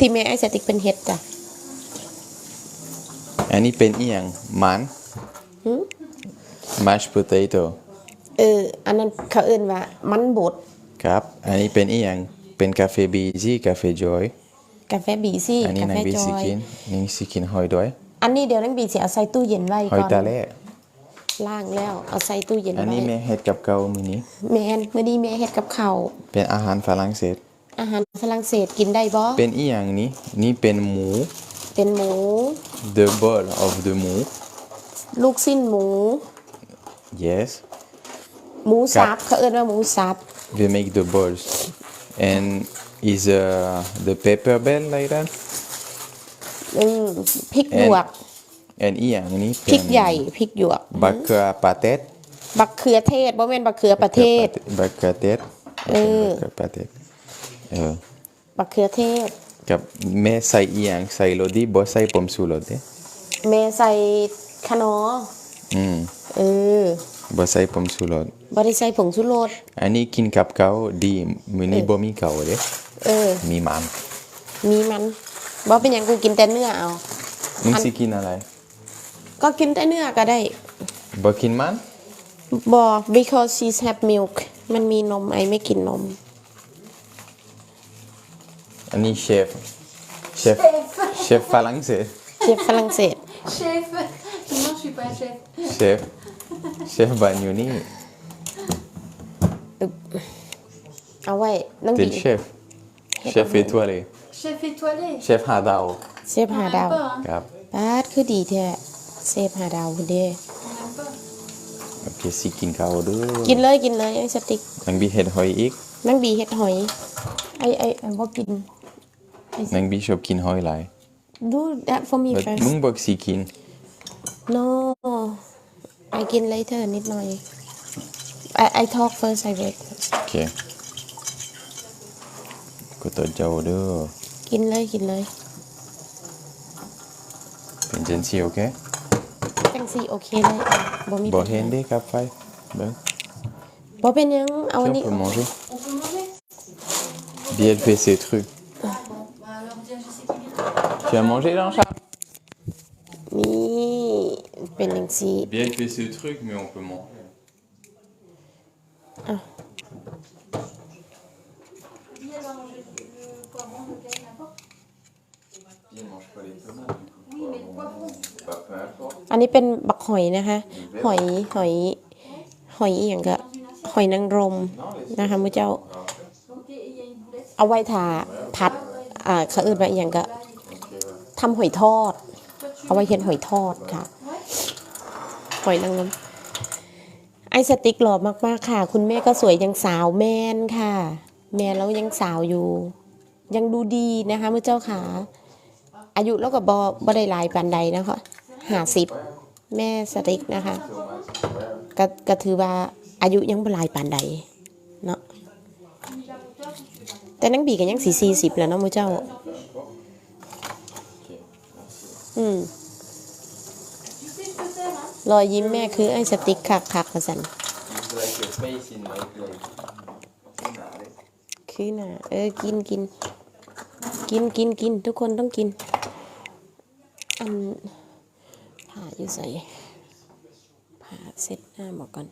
ที่แม่ไอ้สติกเป็นเฮ็ดจ้ะอันนี้เป็นอีหยังมันหึ mashed potato เออ อันนั้นเขาเอิ้นว่ามันบดครับ อันนี้เป็นอีหยังเป็นกาแฟบีซี่กาแฟจอยกาแฟบีซี่อันนี้กาแฟนางบีจอสิยกินนี่สิกินหอยด้วยอันนี้เดี๋ยวนังบีสิเอาใส่ตู้เย็นไว้หอยก่อนตาเล่ล้างแล้วเอาใส่ตู้เย็นอันไว้นี้แม่เฮ็ดกับเกามื้อนี้ แม่นมื้อนี้แม่เฮ็ดกับข้าวเป็นอาหารฝรั่งเศส อาหารฝรั่งเศสกินได้บ่เป็นอีหยังนี้นี่เป็นหมู เป็นหมู the ball of the หมู ลูกสิ้นหมู yes หมูสับเขาเอิ้นว่าหมูสับ we make the balls and is uh, the pepper bell like that อืมพริกหยวก and อีหยังนี้พริกใหญ่พริกหยวกบักเกอปาเต็ดบักเขือเทศบ่แม่นบักเขือประเทศบักเกอเต็ดเออบักเกอปาเต็ด เออบักเขือเทศกับแม่ใส่อีหยังใส่โรดีบ่ใส่ผงชูรสเด้แม่ใส่คะนออืมเออบ่ใส่ผงชูรสบ่ได้ใส่ผงชูรสอันนี้กินกับเกาวดีมื้อนี้บ่มีเกาวเด้เออ มีมัน มีมันบ่เป็นหยังกูกินแต่เนื้อเอามึงสิกินอะไร ก็กินแต่เนื้อก็ได้บ่กินมันบ่ because she's have milk มันมีนมไอไม่กินนม อันนี้เชฟ เชฟ เชฟฝรั่งเศส เชฟฝรั่งเศส Chef Non, je suis pas chef. เชฟ เชฟบ้านอยู่นี่เอาไว้นั่งเป็นบีเชฟ เชฟเอทัวเลย Chef étoilé. เชฟห้าดาวเชฟหาดาว On n'aime pas, hein. ครับปาดคือดีแท้เชฟหาดาวพุ่นเด้ On n'aime pas. โอเคสิกินข้าวเด้อกินเลยกินเลยไอ้สติ๊ก นังบีเฮ็ดหอยอีก นั่งบีเฮ็ดหอย ไอไอไอบ่กิน นังบีชอบกินหอยหลาย do that for me แต่ first มึงบอกสิกิน no I กิน later นิดหน่อย I I talk first I wait โอเคก็ตัวเจ้าเด้อกินเลยกินเลยเป็นจังซี่โอเคจังซี่โอเคเลยบ่มีบ่เห็นเด้ครับไฟเบิ่งบ่เป็นหยังเอาอัน Tu นี้ peux manger On peut manger Bien fait ces trucs Tu as mangé Jean-Charles นี่เป็นจังซี่ Bien fait ces trucs mais on peut manger Qui elle va manger le poivron, le lait, n'importe Il mange pas les tomates du coup. Oui, mais le poivron. Bah, peu importe. อันนี้เป็นบักหอยนะคะ หอย หอย หอยอหย่างก็หอยนางรมนะคะมือเจ้า Ok, et il y a une boulette. เอาไว้ทาพัด อ่าเขาเอื่นว่าอหย่างก็ ทำหอยทอด เอาไว้เห็นหอยทอดค่ะ หอยนางรมไอสติ๊กหล่อมากๆค่ะ คุณแม่ก็สวยยังสาวแมนค่ะ แมนแล้วยังสาวอยู่ ยังดูดีนะคะมือเจ้าขาอายุแล้วก็บอบได้ลายปันใดนะคะห้าสิบแม่สติ๊กนะคะก็ก็ถือว่าอายุยังบลายปานใดเนาะแต่นังบีก็ยังสี่สี่สิบแล้วเนาะมือเจ้า อืมรอยยิ้มแม่คือไอ้สติ๊กคักคักมาสันคือน่ะเออกินกิน กินกินกิน ทุกคนต้องกิน อันผ่าอยู่ใส่ผ่าเซ็ตหน้าหมอกก่อน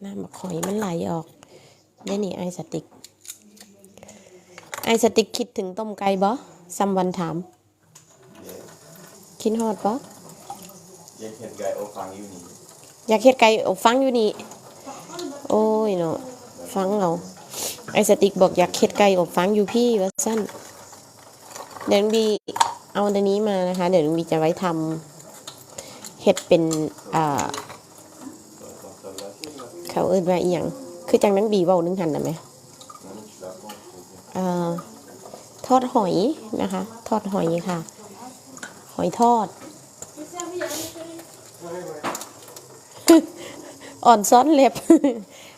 หน้าหมอกหอยมันไหลออกได้นี่ไอสติ๊กไอสติ๊กคิดถึงต้มไก่บ่ซัมวันถาม คิดฮอดบ่อยากเห็นไก่อบฟางอยู่นี่อยากเฮ็ดไก่อบฟังอยู่นี่ โอ้ยเนาะฟังเอาไอสติ๊กบอกอยากเฮ็ดไก่อบฟังอยู่พี่ว่าสั้นเดี๋ยวบีเอาอันนี้มานะคะ เดี๋ยวบีจะไว้ทำเฮ็ดเป็นอ่าเขาเอิ้นว่าอีหยังคือจังนั้นบีเว้านึงหันน่ะไหมอ่าทอดหอยนะคะ ทอดหอยค่ะ หอยทอด C'est servi, allez, chérie. อ่อนซ้อนเล็บ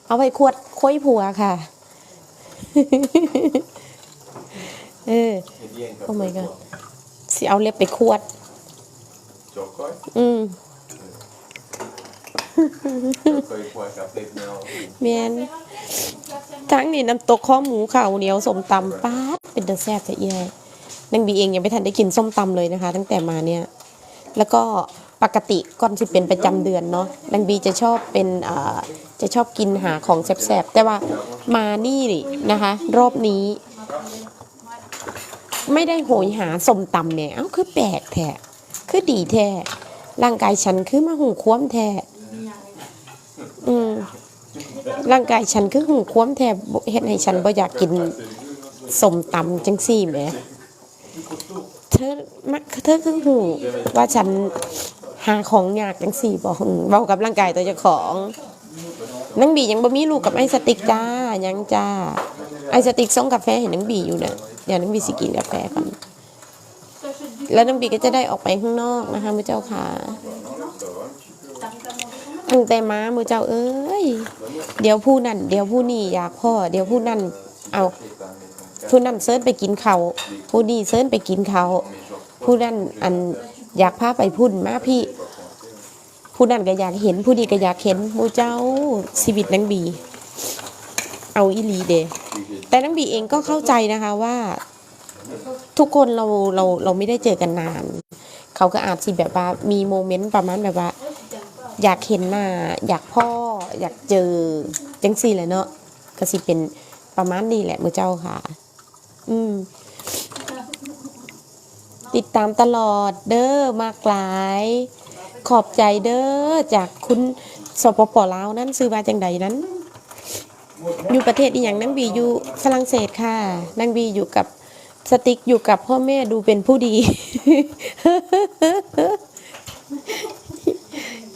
เอาไว้ขวดค้อยผัวค่ะ เออ โอ้ my god สิเอาเล็บไปขวดจอกก้อยอืมจอกก้อยควายกับเล็บแนวแมนทั้งนี่น้ำตกข้อหมูข้าวเหนียวสมตำป๊าดเป็นเดอะแซ่บจะเอี้ย นางบีเองยังไม่ทันได้กินส้มตำเลยนะคะ ตั้งแต่มาเนี่ย แล้วก็ปกติก่อนสิเป็นประจำเดือนเนาะนางบีจะชอบเป็นอ่าจะชอบกินหาของแซ่บๆแต่ว่ามานี่นะคะ รอบนี้ ไม่ได้โหยหาสมตำเนี่ยเอ้าคือแปลกแท้คือดีแท้ร่างกายฉันคือมาหูคว้มแท้อืมร่างกายฉันคือหูคว้มแท้บ่เฮ็ดให้ฉันบ่อยากกินสมตำจังซี่แหม อมักเธอคือหูว่าฉันหาของยากจังซี่บอืมเว้ากับร่างกายตัวเจ้าของนังบียังบ่มีลูกกับไอ้สติกจ้ายังจ้าไอ้สติกส่งกาแฟให้นังบีอยู่นะเดี๋ยวนังบีสิกินกาแฟก่อนแล้วน้องบีก็จะได้ออกไปข้างนอกนะคะมือเจ้าค่ะตั้งแต่ม้ามือเจ้าเอ้ย เดี๋ยวผู้นั่น เดี๋ยวผู้นี่อยากพ่อ เดี๋ยวผู้นั่น เอา ผู้นั่นเซิร์นไปกินเขาผู้นี่เซิร์นไปกินเขาผู้นั่นอันอยากพาไปพุ่นมาพี่ ผู้นั่นก็อยากเห็น ผู้นี่ก็อยากเห็นมือเจ้าชีวิตนังบี เอาอีลีเดแต่นังบีเองก็เข้าใจนะคะว่า ทุกคนเราเราเราไม่ได้เจอกันนาน เขาก็อาจสิแบบว่ามีโมเมนต์ประมาณแบบว่า อยากเห็นหน้าอยากพ่อ อยากเจอจังสี่แหละเนาะก็สิเป็นประมาณนี้แหละมือเจ้าค่ะ อืม ติดตามตลอดเด้อมากหลาย ขอบใจเด้อจากคุณสปปลาวนั้นซื้อมาจังใดนั้น อยู่ประเทศอีหยังนังบีอยู่ฝรั่งเศสค่ะนังบีอยู่กับสติ๊กอยู่กับพ่อแม่ดูเป็นผู้ดี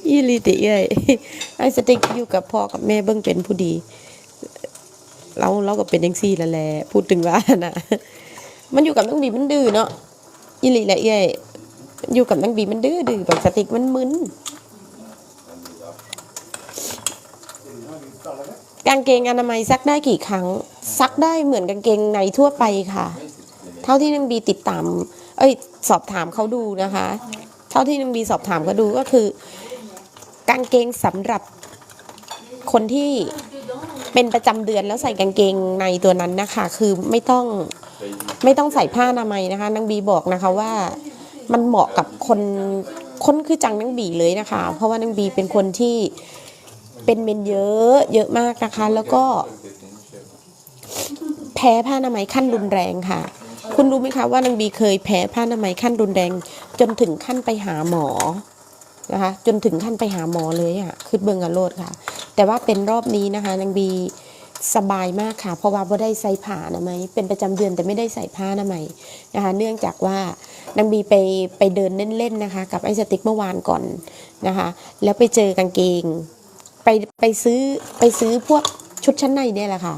อีลีติเอ้ยไอสติ๊กอยู่กับพ่อกับแม่เบิ่งเป็นผู้ดี เราเราก็เป็นจังซี่แล้วแหละพูดถึงว่านะมันอยู่กับนังบีมันดื้อเนาะอีหลีแหละเอ้ยอยู่กับนังบีมันดื้อดื้อแบบสติกมันมึนกางเกงอนามัยซักได้กี่ครั้ง ซักได้เหมือนกางเกงในทั่วไปค่ะ เท่าที่นางบีติดตาม เอ้ย สอบถามเขาดูนะคะ เท่าที่นางบีสอบถามเขาดูก็คือ กางเกงสำหรับคนที่ เป็นประจำเดือนแล้วใส่กางเกงในตัวนั้นนะคะ คือไม่ต้องไม่ต้องใส่ผ้าอนามัยนะคะนางบีบอกนะคะว่ามันเหมาะกับคนคนคือจังนางบีเลยนะคะ เพราะว่านางบีเป็นคนที่เป็นเมนเยอะเยอะมากนะคะ แล้วก็แพ้ผ้าอนามัยขั้นรุนแรงค่ะ คุณรู้ไหมคะว่านางบีเคยแพ้ผ้าอนามัยขั้นรุนแรง จนถึงขั้นไปหาหมอ นะคะ จนถึงขั้นไปหาหมอเลยอะคือเบิงอโลดค่ะ แต่ว่าเป็นรอบนี้นะคะนางบีสบายมากค่ะ เพราะว่าบ่ได้ใส่ผ้านามัยเป็นประจำเดือนแต่ไม่ได้ใส่ผ้านามัยนะคะ เนื่องจากว่านางบีไปไปเดินเล่นๆนะคะ กับไอ้สติ๊กเมื่อวานก่อนนะคะ แล้วไปเจอกางเกง ไปไปซื้อไปซื้อพวกชุดชั้นในเนี่ยแหละค่ะ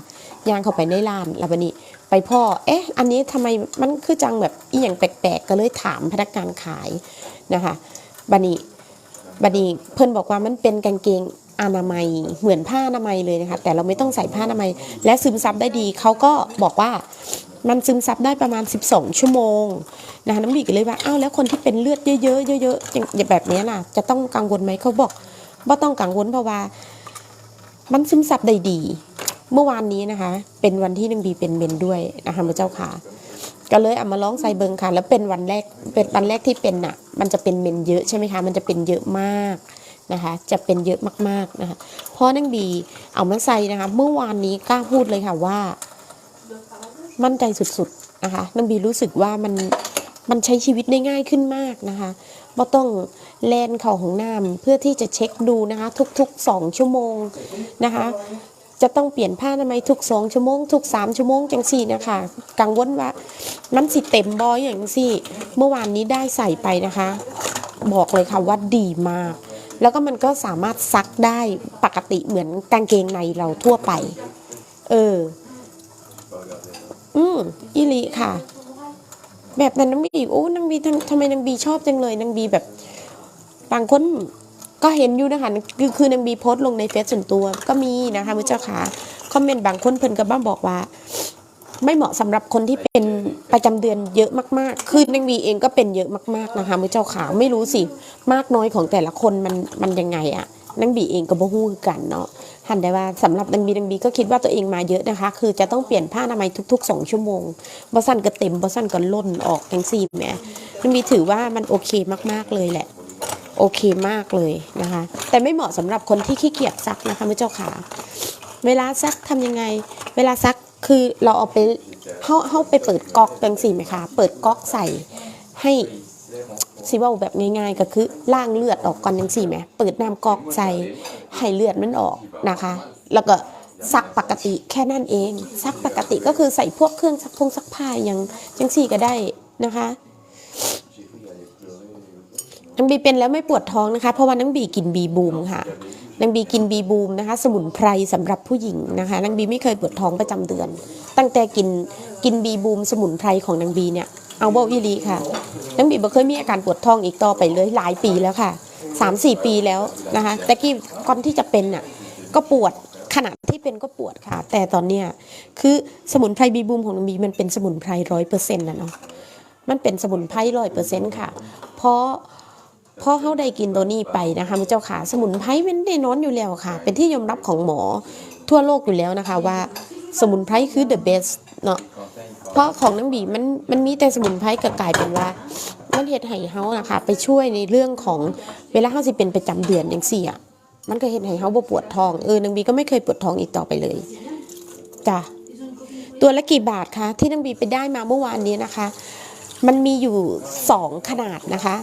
ยางเข้าไปในร้านแล้วบันนี้ไปพ่อ เอ๊ะ อันนี้ทำไมมันคือจังแบบอีหยังแปลกๆ ก็เลยถามพนักงานขายนะคะบันนี้ บันนี้เพิ่นบอกว่ามันเป็นกางเกงอนามัยเหมือนผ้าอนามัยเลยนะคะแต่เราไม่ต้องใส่ผ้าอนามัย และซึมซับได้ดีเขาก็บอกว่ามันซึมซับได้ประมาณ 12 ชั่วโมงนะคะน้ำบีก็เลยว่าอ้าวแล้วคนที่เป็นเลือดเยอะๆเยอะๆอย่างแบบนี้ยน่ะ จะต้องกังวลไหมเขาบอกว่าต้องกังวลเพราะว่า มันซึมซับได้ดี เมื่อวานนี้นะคะ เป็นวันที่นางบีเป็นเมนด้วยนะคะพระเจ้าค่ะ ก็เลยเอามาร้องใส่เบิงค่ะ แล้วเป็นวันแรกเป็นวันแรกที่เป็นน่ะ มันจะเป็นเมนเยอะใช่ไหมคะ มันจะเป็นเยอะมากนะคะ จะเป็นเยอะมากๆนะคะเพราะนางบีเอามาใส่นะคะ เมื่อวานนี้กล้าพูดเลยค่ะว่า มั่นใจสุดๆนะคะนางบีรู้สึกว่ามันมันใช้ชีวิตได้ง่ายขึ้นมากนะคะบ่ต้องแลนเข่าของน้ำเพื่อที่จะเช็คดูนะคะ ทุกๆสองชั่วโมงนะคะ จะต้องเปลี่ยนผ้าทำไมทุกสองชั่วโมงทุกสามชั่วโมงจังสี่นะคะกังวลว่ามันสิเต็มบอยอย่างสี่ เมื่อวานนี้ได้ใส่ไปนะคะ บอกเลยค่ะว่าดีมาก แล้วก็มันก็สามารถซักได้ปกติเหมือนกางเกงในเราทั่วไป เออ อืมอีหลีค่ะ แบบนั้นนางบีโอ้นางบีทำทำไมนางบีชอบจังเลยนางบีแบบบางคน ก็เห็นอยู่นะคะคือคือนางบีโพสต์ลงในเฟซส่วนตัวก็มีนะคะมือเจ้าค่ะคอมเมนต์บางคนเพิ่นก็บ้าบอกว่า ไม่เหมาะสำหรับคนที่เป็นประจำเดือนเยอะมากๆ คือนางบีเองก็เป็นเยอะมากๆนะคะมือเจ้าขาไม่รู้สิมากน้อยของแต่ละคนมันมันยังไงอะนางบีเองก็บ่ฮู้คือกันเนาะหันได้ว่าสำหรับนางบีนางบีก็คิดว่าตัวเองมาเยอะนะคะ คือจะต้องเปลี่ยนผ้าอนามัยทุกๆ 2 ชั่วโมงบอสั้นก็เต็มบอสั้นก็ล่นออกทั้งสี่แหมนางบีถือว่ามันโอเคมากๆเลยแหละ โอเคมากเลยนะคะ แต่ไม่เหมาะสำหรับคนที่ขี้เกียจซักนะคะมือเจ้าขาเวลาซักทำยังไง เวลาซักคือเราเอาไปเข้าเข้าไปเปิดก๊อกตังสี่ไหมคะ เปิดก๊อกใส่ให้สิว่าแบบง่ายๆ ก็คือล้างเลือดออกก่อนจังสี่ไหมเปิดน้ำก๊อกใส่ให้เลือดมันออกนะคะ แล้วก็ซักปกติแค่นั้นเอง ซักปกติก็คือใส่พวกเครื่องซักพงซักผ้าอย่างจังสี่ก็ได้นะคะ นังบีเป็นแล้วไม่ปวดท้องนะคะ เพราะว่านังบีกินบีบูมค่ะนังบีกินบีบูมนะคะ สมุนไพรสำหรับผู้หญิงนะคะนังบีไม่เคยปวดท้องประจำเดือน ตั้งแต่กินกินบีบูมสมุนไพรของนังบีเนี่ยเอาเบาอีลีค่ะนังบีบ่เคยมีอาการปวดท้องอีกต่อไปเลยหลายปีแล้วค่ะสามสี่ปีแล้วนะคะแต่กี้ก่อนที่จะเป็นน่ะก็ปวดขณะที่เป็นก็ปวดค่ะ แต่ตอนเนี้ยคือสมุนไพรบีบูมของนังบีมันเป็นสมุนไพรร้อยเปอร์เซ็นต์นะเนาะมันเป็นสมุนไพรร้อยเปอร์เซ็นต์ค่ะ เพราะ พอเขาได้กินตัวนี้ไปนะคะมุเจ้าขาสมุนไพรเป็นแน่นอนอยู่แล้วค่ะ เป็นที่ยอมรับของหมอทั่วโลกอยู่แล้วนะคะว่าสมุนไพรคือ the best เนาะเพราะของน้ำบีมันมันมีแต่สมุนไพรก็กลายเป็นว่ามันเฮ็ดให้เฮานะคะไปช่วยในเรื่องของเวลาเฮาสิเป็นประจำเดือนจังซี่อะมันก็เฮ็ดให้เฮาบ่ปวดท้องเออนางบีก็ไม่เคยปวดท้องอีกต่อไปเลยจ้ะตัวละกี่บาทคะที่นางบีไปได้มาเมื่อวานนี้นะคะ มันมีอยู่สองขนาดนะคะ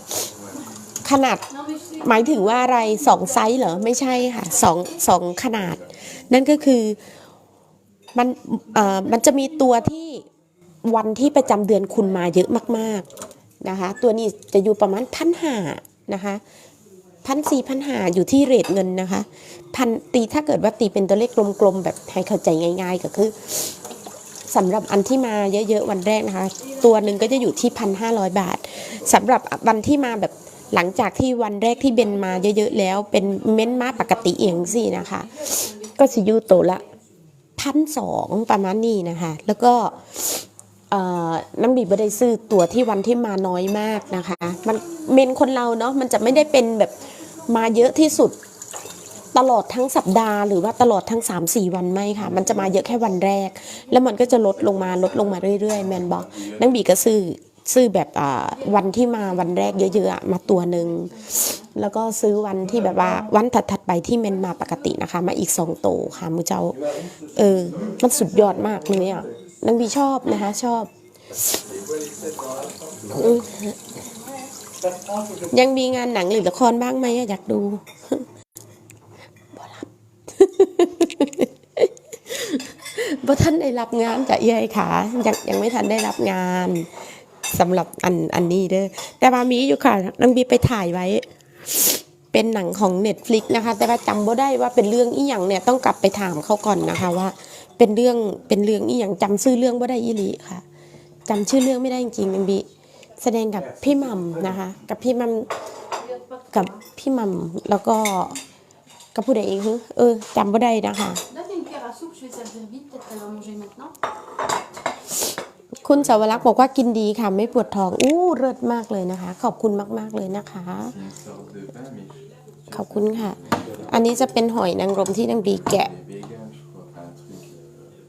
ขนาดหมายถึงว่าอะไรสองไซส์เหรอ ไม่ใช่ค่ะสองสองขนาด นั่นก็คือมันเอ่อมันจะมีตัวที่วันที่ประจำเดือนคุณมาเยอะมาก ๆนะคะ ตัวนี้จะอยู่ประมาณพันห้านะคะพันสี่พันห้าอยู่ที่เรทเงินนะคะพันตีถ้าเกิดว่าตีเป็นตัวเลขกลมๆแบบให้เข้าใจง่าย ๆ ก็คือสำหรับอันที่มาเยอะๆวันแรกนะคะ ตัวหนึ่งก็จะอยู่ที่พันห้าร้อยบาทสำหรับวันที่มาแบบ หลังจากที่วันแรกที่เบนมาเยอะๆแล้ว เป็นเม้นมาปกติเองสินะคะ ก็สิยูโตละพันสองประมาณนี้นะคะ แล้วก็น้ำบีบได้ซื้อตัวที่วันที่มาน้อยมากนะคะ มันเมนคนเราเนาะมันจะไม่ได้เป็นแบบมาเยอะที่สุดตลอดทั้งสัปดาห์หรือว่าตลอดทั้ง 3-4 วันไม่ค่ะ มันจะมาเยอะแค่วันแรก แล้วมันก็จะลดลงมาลดลงมาเรื่อยๆ แมนบอกนังบีก็ซื้อ ซื้อแบบวันที่มาวันแรกเยอะๆมาตัวหนึ่งแล้วก็ซื้อวันที่แบบว่าวันถัดๆไปที่เมนมาปกตินะคะ มาอีกสองโตวค่ะมูเจ้า เออ มันสุดยอดมากเลยอะนังบีชอบนะคะ ชอบอยังมีงานหนังหรือละครบ้างไหมอยากดูบ่รับบ่ท่านได้รับงานจากยายขายังยังไม่ทันได้รับงาน สำหรับอันอันนี้เด้อแต่ว่ามีอยู่ค่ะนังบีไปถ่ายไว้ เป็นหนังของ Netflix นะคะ แต่ว่าจำบ่ได้ว่าเป็นเรื่องอีหยังเนี่ยต้องกลับไปถามเขาก่อนนะคะว่า เป็นเรื่องเป็นเรื่องอีหยังจำชื่อเรื่องบ่ได้อีหลีค่ะจำชื่อเรื่องไม่ได้จริงๆนังบีแสดงกับพี่มัมนะคะ กับพี่มัมกับพี่มัมแล้วก็กับผู้ใดเองฮึเออจำบ่ได้นะคะ คุณสาวรักษ์บอกว่ากินดีค่ะ ไม่ปวดท้อง อู้เลิศมากเลยนะคะ ขอบคุณมาก ๆ เลยนะคะ ขอบคุณค่ะ อันนี้จะเป็นหอยนางรมที่นางบีแกะ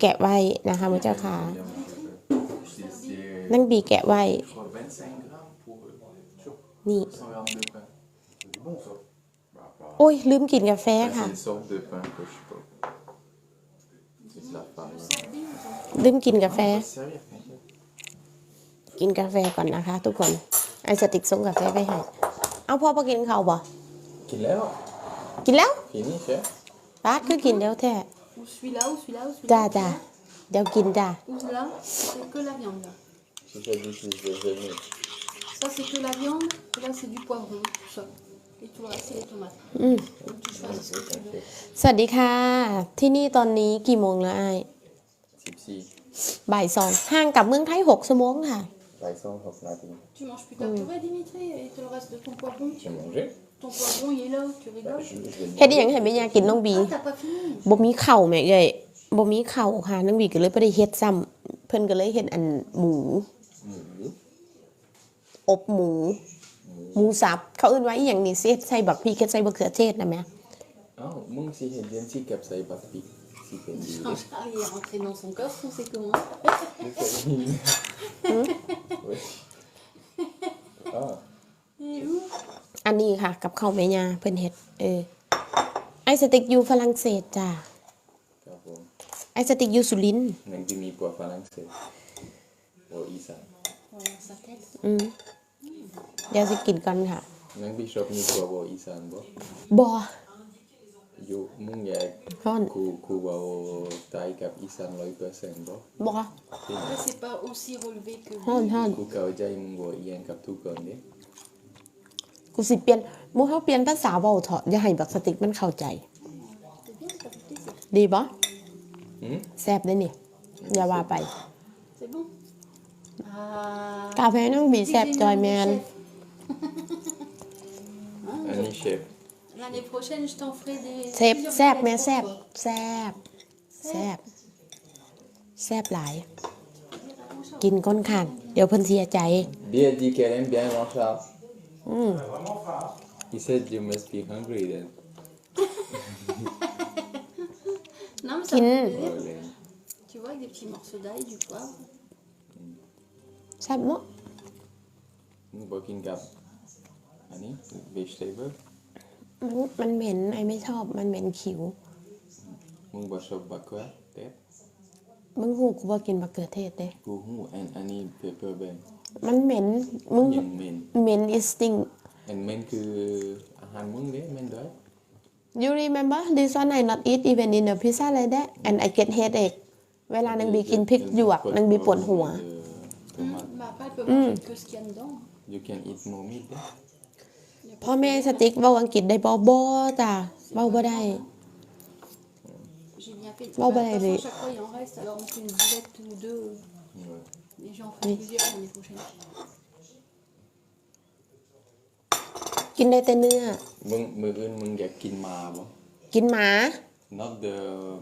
แกะไว้นะคะมุเจ้าค่ะนางบีแกะไว้ นี่โอ้ย ลืมกินกาแฟค่ะ ลืมกินกาแฟ On va se servir, t'inquiète. กินกาแฟก่อนนะคะ ทุกคนไอสติกส่งกาแฟไปให้เอาพ่อพอกินข้าวบ่ Qu'il est là กินแล้ว Fini, chef ร้านคือกินเดี๋ยวแท้ Ou celui-là, ou celui-là, ou จ้า celui-là. จ้าเดี๋ยวกินจ้า Ou là, c'est que la viande. Là. Si j'ai dit que je vais venir. Ça, c'est que la viande. Et là, c'est du poivron, tout ça. Et tout le reste, c'est les tomates. อืม Donc, tu choisis ce que tu veux. สวัสดีค่ะ ที่นี่ตอนนี้กี่โมงแล้วไอ้ C'est petit. บ่ายสองห่างกับเมืองไทยหกชั่วโมงค่ะ Par exemple, on se l'a dit. Tu manges plus ta purée, Dimitri, et tout le reste de ton poivron. J'ai mangé. Ton poivron, il est là, tu rigoles. Je, je vais เฮ็ดอหยังให้แม่ยากินน้องบี Ah, t'as pas fini บ่มีเข่าวแม่เอ้ยบ่มีเข่าวค่ะน้องบีก็เลยบ่ได้เฮ็ดซ้ำเพิ่นก็เลยเฮ็ดอันหมูอบหมู หมูสับ เขาเอิ้นว่าอีหยังนี่สิใส่บักพริกเฮ็ดใส่บักเขือเทศนะแม่เอ้ามึงสิเห็นเรียนสิเก็บใส่บักปิกสิเป็นดี Quand Charlie est rentré dans son coffre, on sait comment. ไม่เคยมีเว้ย อ่า Il est où อันนี้ค่ะ กับข้าวแม่ยาเพิ่นเฮ็ดเออไอสติกอยู่ฝรั่งเศสจ้าครับผมไอสติกอยู่สุรินทร์หนังที่มีปัวฝรั่งเศสโออีสาน Voilà sa tête. อืมเดี๋ยวสิกินกันค่ะหนังบิชอปมีปัวโออีสานบ่บ ออยู่มึงอยากฮ้อนคูคูเว้าไทยกับอีสานร้อยเปอร์เซ็นต์บ่บอ Après, c'est pas aussi relevé que ฮ้อน lui. ฮ้อนกูเข้าใจมึงบ่เอียงกับทุกคนเด้กูสิเปลี่ยนหมูเฮาเปลี่ยนภาษาเว้าเถอะอย่าให้บักสติกมันเข้าใจ C'est bien, ça fait plaisir. ดีบ่หืมแซ่บได้นี่อย่าว่าไป C'est bon Ah. กาแฟน้องบีแซ่บจอยแมน อันนี้เชฟ L'année prochaine, je t'en ferai des. เซฟ plusieurs แซ่บแม่ galettes แซ่บ pour toi. แซ่บแซ่บแซ่บหลาย กินก้นขันเดี๋ยวเพิ่นเสียใจ Bien dit qu'elle aime bien Jean-Charles. อืม He said you must be hungry then. Non, mais ça Kin. fait plaisir. Oh, Hélène. Tu vois, avec des petits morceaux d'ail, du poivre. แซ่บเนาะมึงบอกกินกับอันนี้ vegetable มันมันเหม็นไอไม่ชอบมันเหม็นขิว มึงบอกชอบบักเกอร์เต็ดมึงหูกูบ่กินมะเขือเทศเด้กูหูอันอันนี้ pepper band มันเหม็นมึงยังเมนเหม็นอิสติงอันเมนคืออาหารมึงเด้เมนด้วย you remember this one I not eat even in the pizza like that and I get headache เวลานางบีกินพริกหยวกนางบีปวดหัว Tomato. Mais après, elle peut manger que ce qu'il y a dedans. You can eat more meat เด้ พ่อแม่สติ๊กเว้าอังกฤษได้บ่บ่จ้ะเว้าบ่ได้ J'ai bien fait. Bon, Bah, bah, de toute les- façon, chaque fois, il en reste, alors on fait une boulette ou deux. Ouais. Et j'en ferai plusieurs l'année prochaine. กินได้แต่เนื้อ มึงมืออื่นมึงอยากกินหมาบ่ กินหมา not the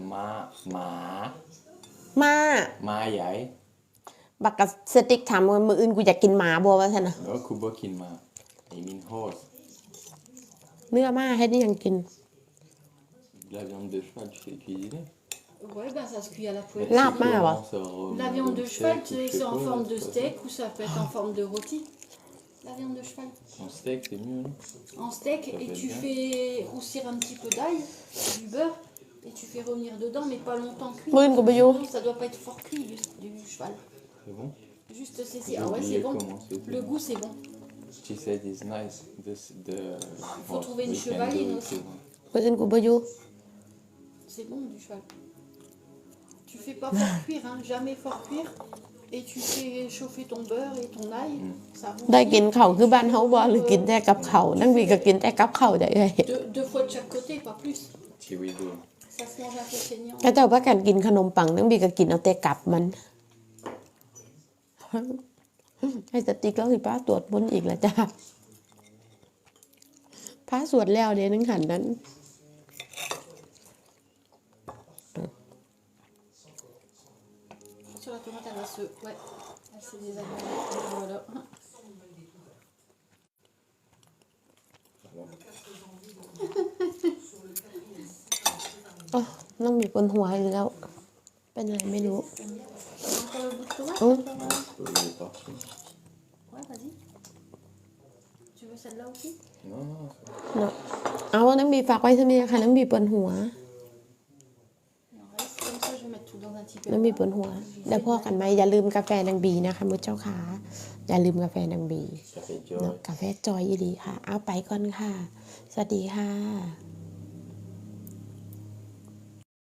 หมาหมามาหมาใหญ่บักกับสติ๊กถามว่ามื้ออื่นกูอยากกินหมาบ่ว่าซั่นน่ะ แล้วกูบ่กินหมา I mean horse เนื้อมาเฮ็ดอีหยังกิน la viande de cheval tu sais cuisiner Ouais, bah ça se cuit à la poêle. Là, Tu bah, ouais. commences à remettre La viande de au cheval, steak tu ou sais je que c'est en quoi, forme de là, steak ou ça peut être en forme de rôti. La viande de cheval. En steak, c'est mieux. non En steak, Ça et fait tu bien. fais roussir un petit peu d'ail, du beurre, et tu fais revenir dedans, mais pas longtemps cuit. Oui, une gobeillot. Sinon, Ça doit pas être fort cuit juste, du cheval. C'est bon Juste c'est J'ai Ah ouais, oublié c'est bon. comment c'était. Le goût, c'est bon. She said it's nice. This, the Faut trouver une we can chevaline do it aussi. if you want. มื้ออื่นกูบ่อยู่ C'est bon du cheval. Tu fais pas fort cuire, hein, jamais fort cuire. Et tu fais chauffer ton beurre et ton ail. Ça ได้ rougit. กินข้าวคือบ้านเฮาบ่หรือกินแต่กับข้าวนั่งบีก็กินแต่กับข้าวได้เลย Deux, deux fois de chaque côté, pas plus. She will do. Ça se mange un peu saignant. ก็เจ้าว่าการกินขนมปังนั่งบีก็กินเอาแต่กับมัน ให้สติ๊กแล้วสิป้าตรวจบนอีกแล้วจ้าพระสวดแล้วเดี๋ยวนึงหันนั้น Sur la tomate, elle va se. Ouais, elle s'est désagréable. Voilà. อ๋อน้องมีปนหัวอีกแล้ว เป็นอะไรไม่รู้ Il est parti. Ouais, vas-y. Tu veux celle-là aussi Non, non, c'est- เนาะเอาน้องบีฝากไว้ซะมีค่ะน้องบีปนหัว Il en reste. Comme ça, je vais mettre tout dans un petit peu. น้องบีปนหัวเดี๋ยวพ่อกันไหมอย่าลืมกาแฟนางบีนะคะมุดเจ้าขาอย่าลืมกาแฟนางบี ça fait เนาะ dur. กาแฟจอยอีดีค่ะ เอาไปก่อนค่ะ สวัสดีค่ะ